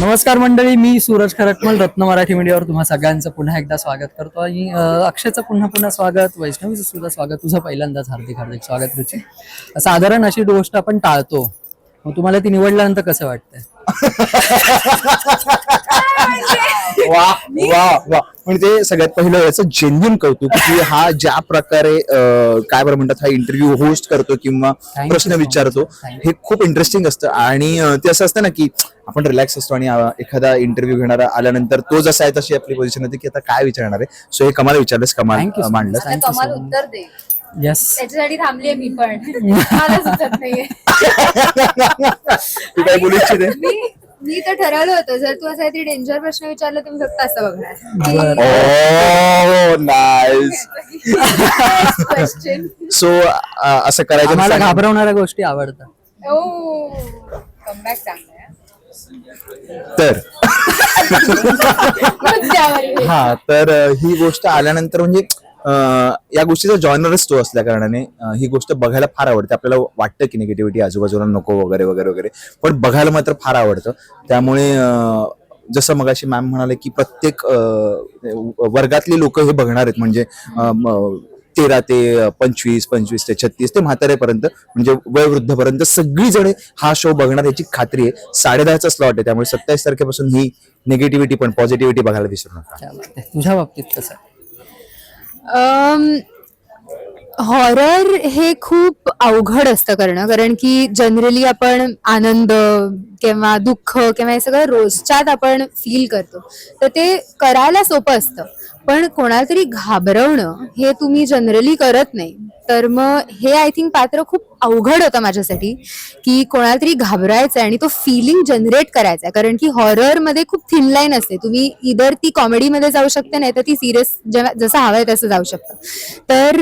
नमस्कार मंडळी मी सूरज खरटमल रत्न मराठी मीडियावर तुम्हा सगळ्यांचं पुन्हा एकदा स्वागत करतो. आणि अक्षयचं पुन्हा पुन्हा स्वागत वैष्णवीचं सुद्धा स्वागत तुझं पहिल्यांदाच हार्दिक हार्दिक स्वागत रुची. साधारण अशी गोष्ट आपण टाळतो. मग तुम्हाला ती निवडल्यानंतर कसं वाटतंय? वा वा वा. म्हणजे सगळ्यात पहिलं याचं जेन्युन कौतुक की हा ज्या प्रकारे काय बरं म्हणतात हा इंटरव्ह्यू होस्ट करतो किंवा प्रश्न. विचारतो हे खूप इंटरेस्टिंग असतं. आणि ते असं असतं ना की आपण रिलॅक्स असतो आणि एखादा इंटरव्ह्यू घेणारा आल्यानंतर तो जसा आहे तशी आपली पोझिशन होती की आता काय विचारणार आहे? सो हे कमाल विचारलंस कमाल मांडलं येस त्याच्यासाठी थांबलीये मी पण. मला सुचत नाहीये. तू काय बोलू इच्छिते? मी मी तर ठरवलं होतं जर तू असं काहीतरी डेंजर प्रश्न विचारला तर मी फक्त असं बघणार. बरं. ओ नाईस क्वेश्चन सो असं करायचं आम्हाला सांग- घाबरवणाऱ्या गोष्टी आवडतात. ओ कमबॅक चांगला आहे. तर. मुद्द्यावर ये. हा तर अ, ही गोष्ट आल्यानंतर म्हणजे या गोष्टीचा जॉनरच तो असल्या कारणाने ही गोष्ट बघायला फार आवडते. आपल्याला वाटतं की निगेटिव्हिटी आजूबाजूला नको वगैरे वगैरे वगैरे. पण बघायला मात्र फार आवडतं. त्यामुळे जसं मगाशी मॅम म्हणाले की प्रत्येक वर्गातले वर्गातली लोक हे बघणार आहेत. म्हणजे तेरा ते पंचवीस पंचवीस ते छत्तीस ते म्हातारेपर्यंत म्हणजे वयवृद्धपर्यंत सगळीजण हा शो बघणार याची खात्री आहे. साडेदहाचा स्लॉट आहे. त्यामुळे सत्तावीस तारखेपासून ही निगेटिव्हिटी पण पॉझिटिव्हिटी बघायला विसरू नका. तुझ्या बाबतीत कसं आहे? हॉरर हे खूप अवघड असतं करणं. कारण की जनरली आपण आनंद किंवा दुःख किंवा हे सगळं रोजच्यात आपण फील करतो. तर ते करायला सोपं असतं. पण कोणाला तरी घाबरवणं हे तुम्ही जनरली करत नाही. तर मग हे आय थिंक पात्र खूप अवघड होतं माझ्यासाठी की कोणाला तरी घाबरायचं आणि तो फिलिंग जनरेट करायचा आहे. कारण की हॉररमध्ये खूप थिन लाईन असते. तुम्ही इधर ती कॉमेडीमध्ये जाऊ शकते नाही तर ती सिरियस जसं हवंय तसं जाऊ शकतं. तर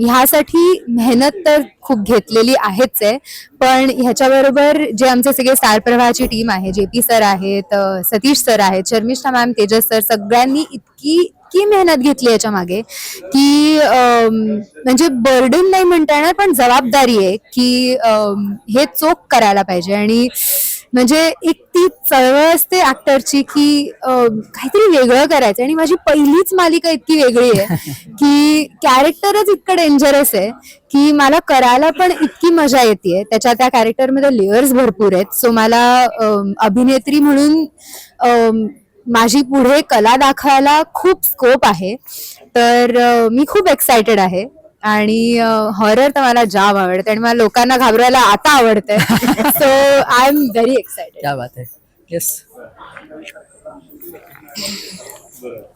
ह्यासाठी मेहनत तर खूप घेतलेली आहेच आहे. पण ह्याच्याबरोबर जे आमचे सगळे स्टार प्रवाहाची टीम आहे जे पी सर आहेत सतीश सर आहेत शर्मिष्ठा मॅम तेजस सर सगळ्यांनी इतकी इतकी मेहनत घेतली याच्या मागे की म्हणजे बर्डन नाही म्हणता येणार पण जबाबदारी आहे की हे चोख करायला पाहिजे. आणि म्हणजे एक ती चळवळ असते ऍक्टरची की काहीतरी वेगळं करायचं आणि माझी पहिलीच मालिका इतकी वेगळी आहे की कॅरेक्टरच इतकं डेंजरस आहे की मला करायला पण इतकी मजा येते त्याच्या त्या कॅरेक्टरमध्ये लेअर्स भरपूर आहेत. सो मला अभिनेत्री म्हणून माझी पुढे कला दाखवायला खूप स्कोप आहे. तर मी खूप एक्सायटेड आहे. आणि हॉरर तर मला जाम आवडते आणि मला लोकांना घाबरायला आता आवडतंय. So I am very excited क्या बात आहे. येस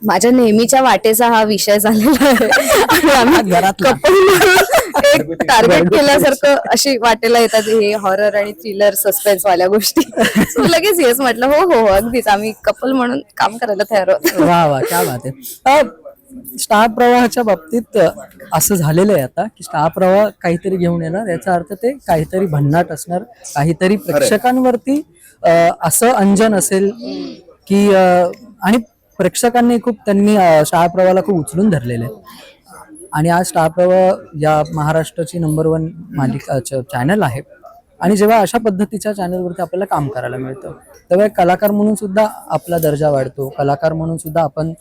माझ्या नेहमीच्या वाटेचा हा विषय झालेला आहे. एक टार्गेट केल्यासारखं अशी वाटेला येतात हे हॉरर आणि थ्रिलर सस्पेन्स वाल्या गोष्टी लगेच येस म्हटलं हो हो हो, अगदीच. आम्ही कपल म्हणून काम करायला तयार आहोत. स्टार प्रवाहाच्या बाबतीत असं झालेलं आहे आता की स्टार प्रवाह काहीतरी घेऊन येणार. याचा अर्थ ते काहीतरी भन्नाट असणार. काहीतरी प्रेक्षकांवरती असं अंजन असेल की आणि प्रेक्षकांनी खूप त्यांनी स्टार प्रवाहाला खूप उचलून धरलेले आहे आणि आज स्टार प्रवाह या महाराष्ट्राची नंबर वन मालिका चॅनल आहे. आणि जेव्हा अशा पद्धतीच्या चॅनलवरती आपल्याला काम करायला मिळतं तेव्हा एक कलाकार म्हणून सुद्धा आपला दर्जा वाढतो. कलाकार म्हणून सुद्धा आपण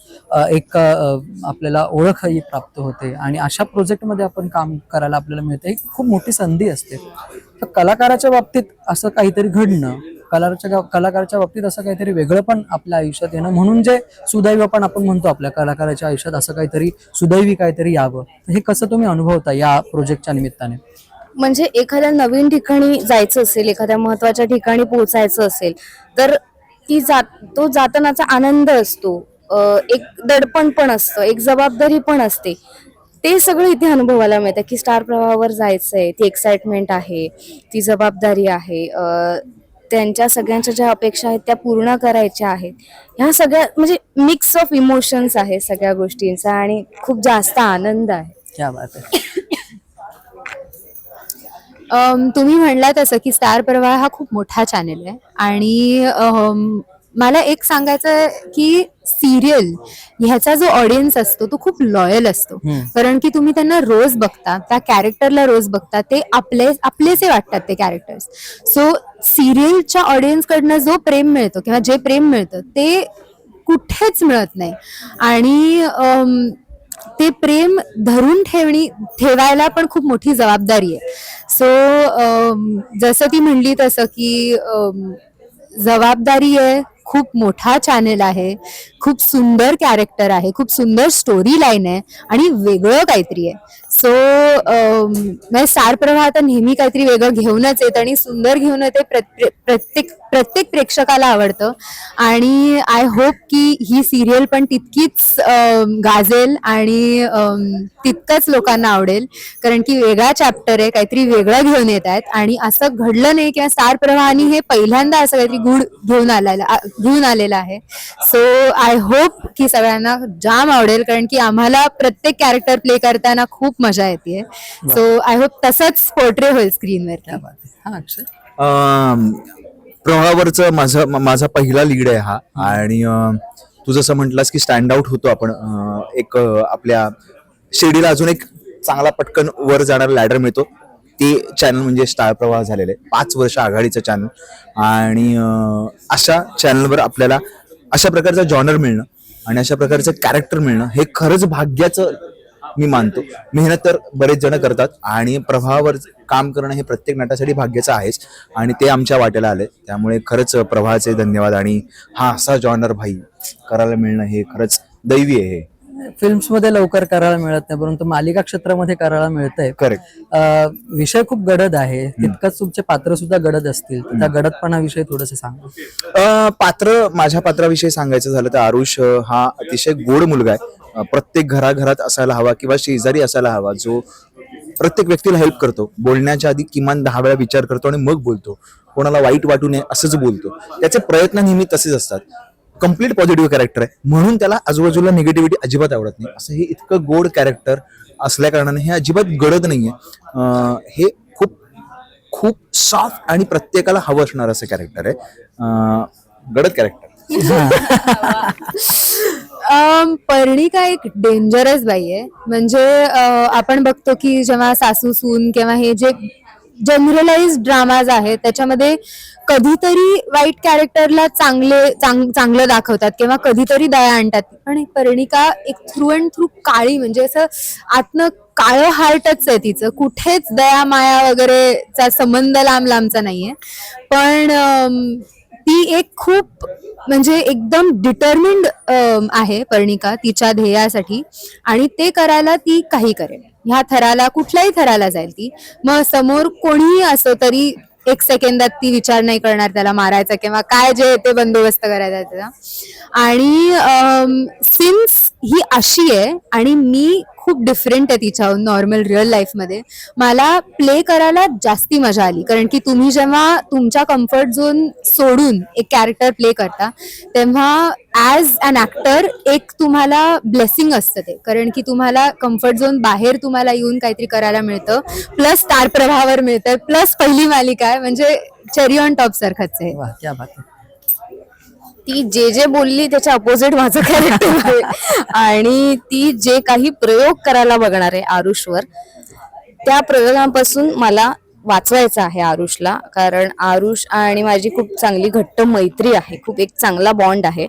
एक आपल्याला ओळखही प्राप्त होते. आणि अशा प्रोजेक्टमध्ये आपण काम करायला आपल्याला मिळतं. ही खूप मोठी संधी असते. तर कलाकाराच्या बाबतीत असं काहीतरी घडणं कलाच्या कलाकाराच्या बाबतीत असं काहीतरी वेगळं पण आपल्या आयुष्यात येणं म्हणून जे सुदैव पण आपण म्हणतो आपल्या कलाकाराच्या आयुष्यात असं काहीतरी सुदैवी काहीतरी यावं. हे कसं तुम्ही अनुभवता या प्रोजेक्टच्या निमित्ताने? म्हणजे एखाद्या नवीन ठिकाणी जायचं असेल एखाद्या महत्त्वाच्या ठिकाणी पोहोचायचं असेल तर ती जात तो जातानाचा आनंद असतो. एक दडपण पण असतं एक जबाबदारी पण असते. ते सगळं इथे अनुभवायला मिळतं की स्टार प्रवाहावर जायचं आहे ती एक्साइटमेंट आहे ती जबाबदारी आहे त्यांच्या सगळ्यांच्या ज्या अपेक्षा आहेत त्या पूर्ण करायच्या आहेत. ह्या सगळ्या म्हणजे मिक्स ऑफ इमोशन्स आहे सगळ्या गोष्टींचा आणि खूप जास्त आनंद आहे. क्या बात आहे. तुम्ही म्हणला तसं की स्टार प्रवाह हा खूप मोठा चॅनेल आहे. आणि मला एक सांगायचं आहे की सिरियल ह्याचा जो ऑडियन्स असतो तो खूप लॉयल असतो. कारण की तुम्ही त्यांना रोज बघता त्या कॅरेक्टरला रोज बघता ते आपले आपलेसे वाटतात ते कॅरेक्टर्स सो सिरियलच्या ऑडियन्स कडनं जो प्रेम मिळतो किंवा जे प्रेम मिळतं ते कुठेच मिळत नाही. आणि ते प्रेम धरून ठेवणी ठेवायला पण खूप मोठी जबाबदारी आहे. सो जसं ती म्हणली तसं की जबाबदारी आहे खूप मोठा चॅनेल आहे. खूप सुंदर कॅरेक्टर आहे खूप सुंदर स्टोरी लाईन आहे आणि वेगळं काहीतरी आहे. सो म्हणजे स्टार प्रवाह तर नेहमी काहीतरी वेगळं घेऊनच येत आणि सुंदर घेऊन येते प्रत्येक प्रत्येक प्रेक्षकाला आवडतं. आणि आय होप की ही सिरियल पण तितकीच गाजेल आणि तितकंच लोकांना आवडेल. कारण की वेगळा चॅप्टर आहे काहीतरी वेगळं घेऊन येत आहेत आणि असं घडलं नाही किंवा स्टार प्रवाहानी हे पहिल्यांदा असं काहीतरी गुड घेऊन आलेला घेऊन आलेलं आहे. सो आय होप की सगळ्यांना जाम आवडेल कारण की आम्हाला प्रत्येक कॅरेक्टर प्ले करताना खूप मजा येते सो आय होप तसंच पोर्ट्रे होईल स्क्रीनवर हा. अक्षय. अं, प्रवाहावरचं माझा माझा पहिला लीड आहे हा. आणि तू जसं म्हटलास की स्टँड आउट होतो आपण एक आपल्या शिर्डीला अजून एक चांगला पटकन वर जाणारा लॅडर मिळतो. ते चॅनल म्हणजे स्टार प्रवाह झालेलं आहे. पाच वर्ष आघाडीचं चॅनल आणि अशा चॅनलवर आपल्याला अशा प्रकारचं जॉनर मिळणं आणि अशा प्रकारचं कॅरेक्टर मिळणं हे खरंच भाग्याचं मी मानतो. मेहनत तर बरेच जण करतात आणि प्रभावावर काम करणं हे प्रत्येक नटासाठी भाग्याचं आहेच आणि ते आमच्या वाट्याला आले त्यामुळे खरंच प्रभाचे धन्यवाद आणि हा असा जॉनर भाई करायला मिळणं हे खरंच दैवी आहे. फिल्म्समध्ये लवकर करायला मिळत नाही परंतु मालिका क्षेत्रामध्ये करायला मिळतंय. करेक्ट अं, विषय खूप गडद आहे. तितकंच तुमचे पात्र सुद्धा गडद असतील. त्या गडदपणाविषयी थोडस सांगा. पात्र माझ्या पात्राविषयी सांगायचं झालं तर आरुष हा अतिशय गोड मुलगा आहे. प्रत्येक घराघरात असायला हवा किंवा शेजारी असायला हवा जो प्रत्येक व्यक्तीला हेल्प करतो. बोलण्याच्या आधी किमान दहा वेळा विचार करतो आणि मग बोलतो. कोणाला वाईट वाटू नये असंच बोलतो. त्याचे प्रयत्न नेहमी तसेच असतात. कंप्लीट पॉझिटिव्ह कॅरेक्टर आहे. म्हणून त्याला आजूबाजूला निगेटिव्हिटी अजिबात आवडत नाही. असं हे इतकं गोड कॅरेक्टर असल्या कारणाने हे अजिबात गडत नाहीये. हे खूप खूप सॉफ्ट आणि प्रत्येकाला हवं असणार असं कॅरेक्टर आहे. गडद कॅरेक्टर अम, पर्णिका एक डेंजरस बाई आहे. म्हणजे आपण बघतो की जेव्हा सासू सून किंवा हे जे जनरलाइज ड्रामाज आहेत त्याच्यामध्ये कधीतरी वाईट कॅरेक्टरला चांगले चांग- चांगलं दाखवतात किंवा कधीतरी दया आणतात. पण एक पर्णिका एक थ्रू अँड थ्रू काळी म्हणजे असं आतनं काळं हार्टच आहे तिचं. कुठेच दया माया वगैरेचा संबंध लांब लांबचा नाहीये. पण ती एक खूप म्हणजे एकदम डिटर्मिंड आहे पर्णिका तिच्या ध्येयासाठी आणि ते करायला ती काही करेल ह्या थराला कुठल्याही थराला जाईल ती. मग समोर कोणीही असो तरी एक सेकंदात ती विचार नाही करणार त्याला मारायचा किंवा काय जे ते बंदोबस्त करायचा त्याचा. आणि सिन्स ही अशी आहे आणि मी खूप डिफरंट आहे तिच्याहून नॉर्मल रिअल लाईफमध्ये मला प्ले करायला जास्ती मजा आली. कारण की तुम्ही जेव्हा तुमच्या कम्फर्ट झोन सोडून एक कॅरेक्टर प्ले करता तेव्हा ॲज अन ॲक्टर एक तुम्हाला ब्लेसिंग असतं ते. कारण की तुम्हाला कम्फर्ट झोन बाहेर तुम्हाला येऊन काहीतरी करायला मिळतं. प्लस स्टार प्रभावर मिळतं प्लस पहिली मालिका आहे. म्हणजे चेरी ऑन टॉप सारखंच आहे. आहे. ती जे जे बोलली त्याच्या अपोजिट माझं कॅरेक्टर आहे. आणि ती जे काही प्रयोग करायला बघणार आहे आरुषवर त्या प्रयोगांपासून मला वाचवायचं आहे आरुषला. कारण आरुष आणि माझी खूप चांगली घट्ट मैत्री आहे. खूप एक चांगला बॉन्ड आहे.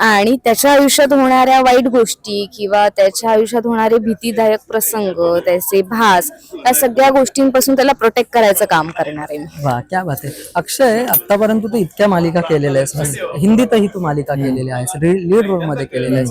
आणि त्याच्या आयुष्यात होणाऱ्या वाईट गोष्टी किंवा त्याच्या आयुष्यात होणारे भीतीदायक प्रसंग त्याचे भास या सगळ्या गोष्टींपासून त्याला प्रोटेक्ट करायचं काम करणार आहे वा क्या बात आहे. अक्षय आतापर्यंत तू इतक्या मालिका केलेल्या आहेस. म्हणजे हिंदीतही तू मालिका केलेली आहेस. लीड रोलमध्ये केलेल्या आहेस.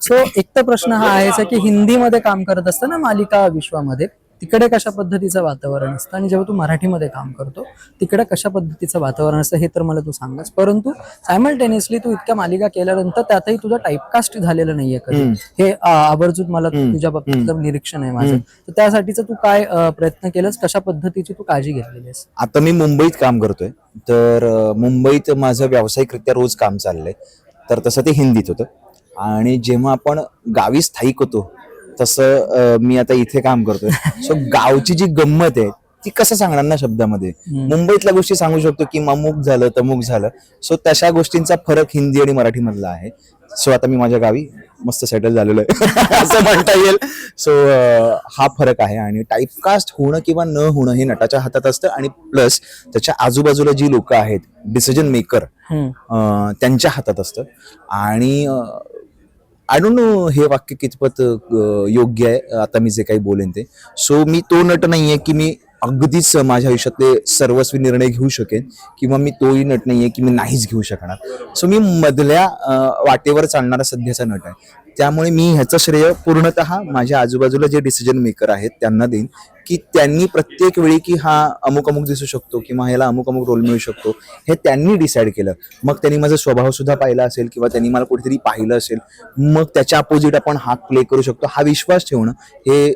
सो एक तर प्रश्न हा आहे की हिंदीमध्ये काम करत असताना मालिका विश्वामध्ये तिकडे कशा पद्धतीचं वातावरण असतं आणि जेव्हा तू मराठीमध्ये काम करतो तिकडे कशा पद्धतीचं वातावरण असतं हे तर मला तू सांगस परंतु सायमल्टेनियसली तू इतक्या मालिका केल्यानंतर त्यातही तुझं टाईपकास्ट झालेलं नाहीये कधी. हे आवर्जून मला तुझ्या बाबतीत निरीक्षण आहे माझं. तर त्यासाठीचं तू काय प्रयत्न केलंस? कशा पद्धतीची तू काळजी घेतलेली आहेस? आता मी मुंबईत काम करतोय. तर मुंबईत माझं व्यावसायिकरित्या रोज काम चाललंय. तर तसं ते हिंदीत होतं. आणि जेव्हा आपण गावी स्थायिक होतो तसं मी आता इथे काम करतोय. सो गावची जी गंमत आहे ती कसं सांगणार ना शब्दामध्ये. मुंबईतल्या गोष्टी सांगू शकतो की अमुक झालं तमुक झालं. सो तशा गोष्टींचा फरक हिंदी आणि मराठी मधला आहे. सो आता मी माझ्या गावी मस्त सेटल झालेलो आहे. असं म्हणता येईल. सो हा फरक आहे आणि टाईपकास्ट होणं किंवा न होणं हे नटाच्या हातात असतं आणि प्लस त्याच्या आजूबाजूला जी लोक आहेत डिसिजन मेकर. त्यांच्या हातात असतं. आणि आय डोंट नो हे वाक्य कितपत योग्य आहे. आता मी जे काही बोलेन ते. सो मी तो नट नाही आहे की मी अगदीच माझ्या आयुष्यातले सर्वस्वी निर्णय घेऊ शकेन किंवा मी तोही नट नाही आहे की मी नाहीच घेऊ शकणार. सो मी मधल्या वाटेवर चालणारा सध्याचा नट आहे. त्यामुळे मी ह्याचं श्रेय पूर्णतः माझ्या आजूबाजूला जे डिसिजन मेकर आहेत त्यांना देईन की त्यांनी प्रत्येक वेळी की हा अमुक अमुक दिसू शकतो किंवा ह्याला अमुक अमुक रोल मिळू शकतो हे त्यांनी डिसाईड केलं. मग त्यांनी माझा स्वभाव सुद्धा पाहिला असेल किंवा त्यांनी मला कुठेतरी पाहिलं असेल मग त्याच्या अपोजिट आपण हा प्ले करू शकतो. हा विश्वास ठेवणं हे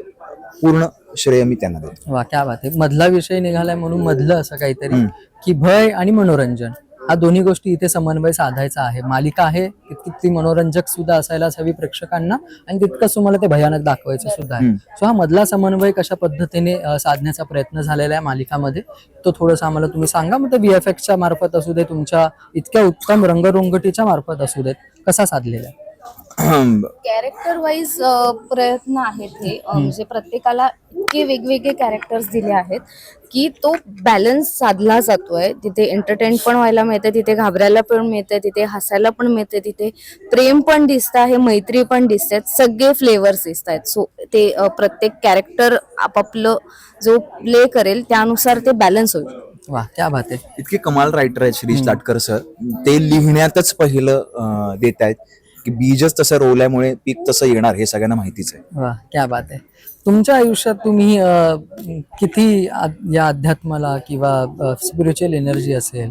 पूर्ण श्रेय मी त्यांना देतो. वा क्या बात आहे. मधला विषय निघालाय म्हणून मधलं असं काहीतरी. की भय आणि मनोरंजन हा दोन्ही गोष्टी इथे समन्वय साधायचा आहे. मालिका आहे तितकी ती मनोरंजक सुद्धा असायलाच हवी प्रेक्षकांना आणि तितकंच तुम्हाला ते भयानक दाखवायचं सुद्धा आहे. सो हा मधला समन्वय कशा पद्धतीने साधण्याचा प्रयत्न झालेला आहे मालिकामध्ये तो थोडंसं आम्हाला तुम्ही सांगा. मग ते व्हीएफएक्सच्या मार्फत असू दे तुमच्या इतक्या उत्तम रंगरंगटीच्या मार्फत असू देत कसा साधलेला आहे? कॅरेक्टर वाईज प्रयत्न आहेत हे. म्हणजे प्रत्येकाला इतके वेगवेगळे कॅरेक्टर्स दिले आहेत की तो बॅलन्स साधला जातोय. तिथे एंटरटेन पण व्हायला मिळते तिथे घाबरायला पण मिळते तिथे हसायला पण मिळते तिथे प्रेम पण दिसत आहे मैत्री पण दिसते सगळे फ्लेवर्स दिसत आहेत. सो ते प्रत्येक कॅरेक्टर आपापलं जो प्ले करेल त्यानुसार ते बॅलन्स होईल. वा क्या बात आहे. इतके कमाल रायटर आहेत शिरीष लाटकर सर. ते लिहिण्यातच पहिलं देत आहेत. की बीजच तसं रोवल्यामुळे पीक तसं येणार हे सगळ्यांना माहितीच आहे. वा क्या बात आहे. तुमच्या आयुष्यात तुम्ही अ, किती आ- या अध्यात्माला किंवा स्पिरिच्युअल एनर्जी असेल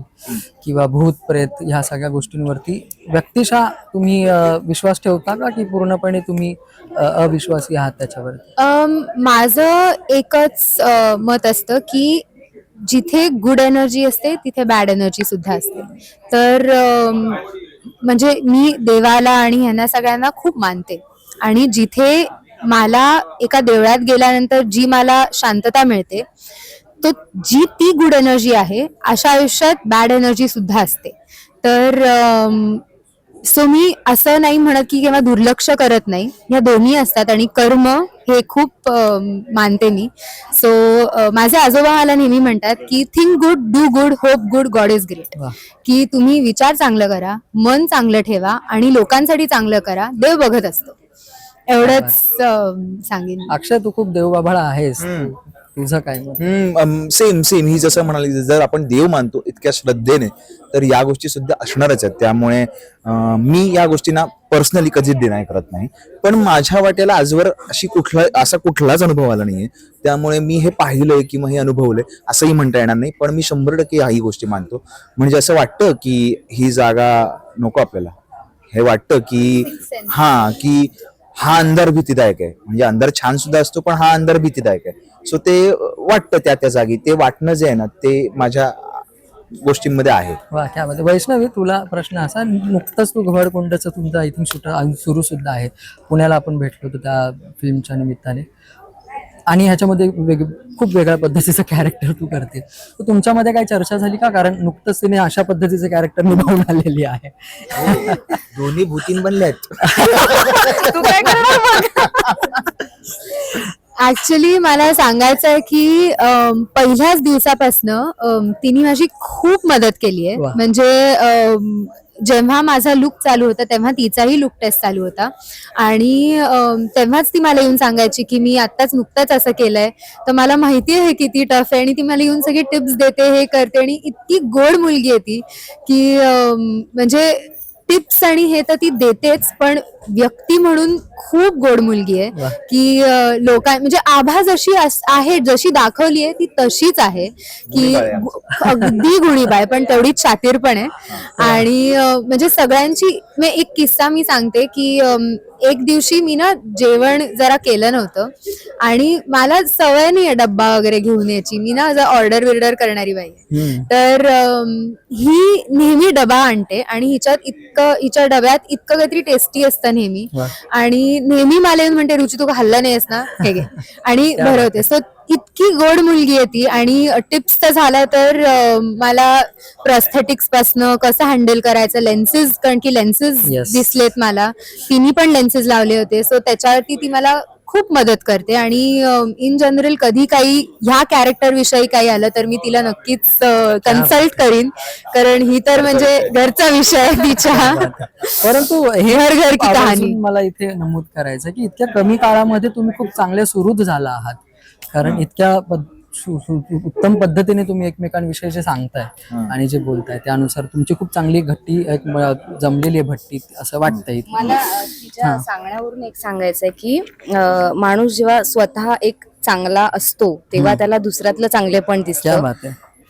किंवा भूत प्रेत ह्या सगळ्या गोष्टींवरती व्यक्तिशः तुम्ही अ, विश्वास ठेवता का की पूर्णपणे तुम्ही अ, अविश्वासी आहात त्याच्यावरती? अम, माझं एकच अ, मत असतं की जिथे गुड एनर्जी असते तिथे बॅड एनर्जी सुद्धा असते. तर अम, म्हणजे मी देवाला आणि ह्यांना सगळ्यांना खूप मानते. आणि जिथे मला एका देवळात गेल्यानंतर जी मला शांतता मिळते तो जी ती गुड एनर्जी आहे अशा आयुष्यात बॅड एनर्जी सुद्धा असते. तर सो मी असं नाही म्हणत की किंवा दुर्लक्ष करत नाही. ह्या दोन्ही असतात आणि कर्म हे खूप मानते मी. सो माझे आजोबा मला नेहमी म्हणतात की think good do good hope good God is great की तुम्ही विचार चांगलं करा मन चांगलं ठेवा आणि लोकांसाठी चांगलं करा देव बघत असतो. एवढंच सांगेन अक्षय तू खूप देवबाभाळा आहेस. तुझं काय मत? सेम सेम ही जसं म्हणाली जर आपण देव मानतो इतक्या श्रद्धेने तर या गोष्टी सुद्धा असणारच आहेत. त्यामुळे अं, मी या गोष्टींना पर्सनली कधीच डिनाय करत नाही. पण माझ्या वाट्याला आजवर अशी कुठला असा कुठलाच अनुभव आला नाहीये. त्यामुळे मी हे पाहिलंय किंवा हे अनुभवलंय असंही म्हणता येणार नाही. पण मी शंभर टक्के ह्याही गोष्टी मानतो. म्हणजे असं वाटतं की ही जागा नको आपल्याला. हे वाटतं की हा की हा अंधार भीतीदायक आहे. म्हणजे अंधार छान सुद्धा असतो पण हा अंधार भीतीदायक आहे. सो ते वाटतं त्या त्या जागी. ते वाटणं जे आहे ना ते माझ्या गोष्टींमध्ये आहे. वा आहे. वैष्णवी तुला प्रश्न असा नुकतंच तू घड कोंडाचं तुमचं आय थिंक शूट सुरू सुद्धा आहे. पुण्याला आपण भेटलो होतो त्या फिल्मच्या निमित्ताने. आणि ह्याच्यामध्ये वेग खूप वेगळ्या पद्धतीचं कॅरेक्टर तू करते. तर तुमच्यामध्ये काय चर्चा झाली का? कारण नुकतंच तिने अशा पद्धतीचं कॅरेक्टर निभावून आलेली आहे. दोन्ही भूतीन बनले आहेत तू काय ऍक्च्युली मला सांगायचं आहे की अम, पहिल्याच दिवसापासनं तिने माझी खूप मदत केली आहे वा. म्हणजे अम, जेव्हा माझा लुक चालू होता तेव्हा तिचाही लुक टेस्ट चालू होता. आणि अम, तेव्हाच ती मला येऊन सांगायची की मी आत्ताच नुकतंच असं केलंय. तर मला माहिती आहे किती टफ आहे आणि ती मला येऊन सगळी टिप्स देते हे करते. आणि इतकी गोड मुलगी आहे ती की अम, म्हणजे टिप्स आणि हे तर ती देतेच पण व्यक्ती म्हणून खूप गोड मुलगी आहे. की लोकां म्हणजे आभा जशी आहे जशी दाखवली आहे ती तशीच आहे. की अगदी गुणीबाई आहे, पण तेवढीच शातीर पण आहे आणि म्हणजे सगळ्यांची मी एक किस्सा मी सांगते की एक दिवशी मी ना जेवण जरा केलं नव्हतं. आणि मला सवय नाही आहे डब्बा वगैरे घेऊन यायची. मी ना ऑर्डर बिर्डर करणारी बाई आहे. तर ही नेहमी डबा आणते आणि हिच्यात इतकं हिच्या डब्यात इतकं काहीतरी टेस्टी असतं नेहमी. आणि नेहमी मला येऊन म्हणते रुची तू खाल्लं नाहीस ना? हे घे. आणि भरवते सो इतकं गोड मुलगी आहे ती आणि टिप्स तर झाल्या तर मला प्रस्थेटिक्स पासनं कसं हँडल करायचं लेन्सेस कारण की लेन्सेस Yes. दिसलेत मला. तिने पण लेन्सेस लावले होते. सो त्याच्यावरती ती मला खूप मदत करते. आणि इन जनरल कधी काही ह्या कॅरेक्टर विषयी काही आलं तर मी तिला नक्कीच कन्सल्ट करीन. कारण ही तर म्हणजे घरचा विषय आहे तिच्या. परंतु हे घर घर की आवर्जून कहाणी. मला इथे नमूद करायचं की इतक्या कमी काळामध्ये तुम्ही खूप चांगले सुहृद झाला आहात. कारण इतक्या उत्तम पद्धतीने तुम्ही एकमेकांविषयी जे सांगताय आणि जे बोलताय त्यानुसार तुमची खूप चांगली घट्टी एक जमलेली आहे भट्टी असं वाटतंय. मला तिच्या सांगण्यावरून एक सांगायचंय की माणूस जेव्हा स्वतः एक चांगला असतो तेव्हा त्याला दुसऱ्यातलं चांगले पण दिसतं.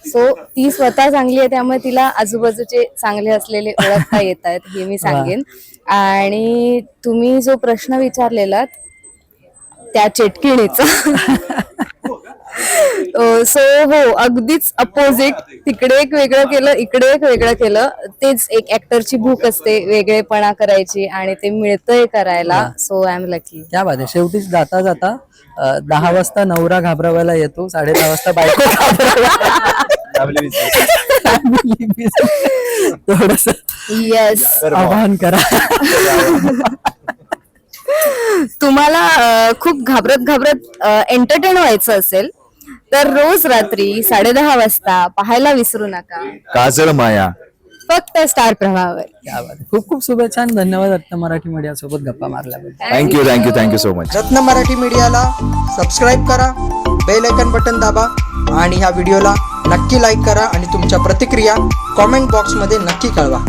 सो ती स्वतः चांगली आहे त्यामुळे तिला आजूबाजूचे चांगले असलेले ओळखता येत आहेत हे मी सांगेन. आणि तुम्ही जो प्रश्न विचारलेला त्या चेटकिणीचा. सो हो अगदीच अपोजिट तिकडे एक वेगळं केलं इकडे एक वेगळं केलं. तेच एक ऍक्टरची भूक असते वेगळेपणा करायची आणि ते मिळतंय करायला. सो आय एम लकी क्या बात आहे. शेवटीच जाता जाता दहा वाजता नवरा घाबरावायला येतो साडे दहा वाजता बायको थोडस येस आवाहन करा. तुम्हाला खूप घाबरत घाबरत एंटरटेन व्हायचं असेल तर रोज रात्री साडेदहा वाजता पाहायला विसरू नका. काजळ माया. फक्त स्टार प्रवाहावर. क्या बात आहे. खूप खूप शुभेच्छा आणि धन्यवाद रत्न मराठी मीडिया सोबत गप्पा मारल्याबद्दल. Thank you thank you thank you so much Ratna Marathi मीडियाला सबस्क्राईब करा बेल आयकन बटन दाबा आणि ह्या व्हिडिओला नक्की लाईक करा आणि तुमच्या प्रतिक्रिया कॉमेंट बॉक्समध्ये नक्की कळवा.